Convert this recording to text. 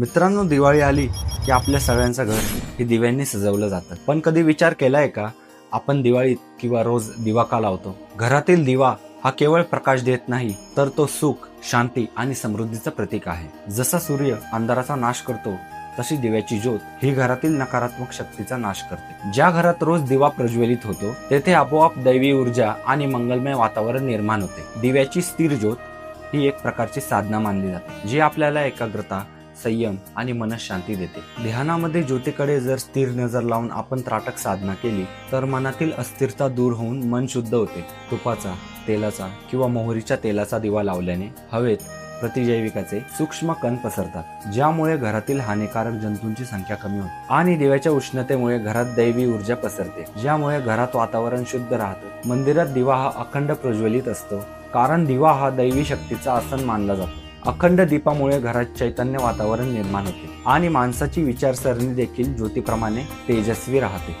मित्रांनो दिवाळी आली की आपल्या सगळ्यांचं घर हे दिव्यांनी सजवलं जातं. पण कधी विचार केलाय का? आपण दिवाळीत किंवा रोज दिवा का लावतो? घरातील दिवा हा केवळ प्रकाश देत नाही तर तो सुख शांती आणि समृद्धीचं प्रतीक आहे. जसा सूर्य अंधाराचा नाश करतो तशी दिव्याची ज्योत ही घरातील नकारात्मक शक्तीचा नाश करते. ज्या घरात रोज दिवा प्रज्वलित होतो तेथे आपोआप दैवी ऊर्जा आणि मंगलमय वातावरण निर्माण होते. दिव्याची स्थिर ज्योत ही एक प्रकारची साधना मानली जाते जी आपल्याला एकाग्रता संयम आणि मनशांती देते. ध्यानामध्ये ज्योतीकडे जर स्थिर नजर लावून आपण त्राटक साधना केली तर मनातील अस्थिरता दूर होऊन मन शुद्ध होते. तुपाचा तेलाचा किंवा मोहरीच्या तेलाचा दिवा लावल्याने हवेत प्रतिजैविकाचे सूक्ष्म कण पसरतात ज्यामुळे घरातील हानिकारक जंतूंची संख्या कमी होते. आणि दिव्याच्या उष्णतेमुळे घरात दैवी ऊर्जा पसरते ज्यामुळे घरात वातावरण शुद्ध राहतं. मंदिरात दिवा हा अखंड प्रज्वलित असतो कारण दिवा हा दैवी शक्तीचा आसन मानला जातो. अखंड दीपामुळे घरात चैतन्य वातावरण निर्माण होते आणि माणसाची विचारसरणी देखील ज्योतीप्रमाणे तेजस्वी राहते.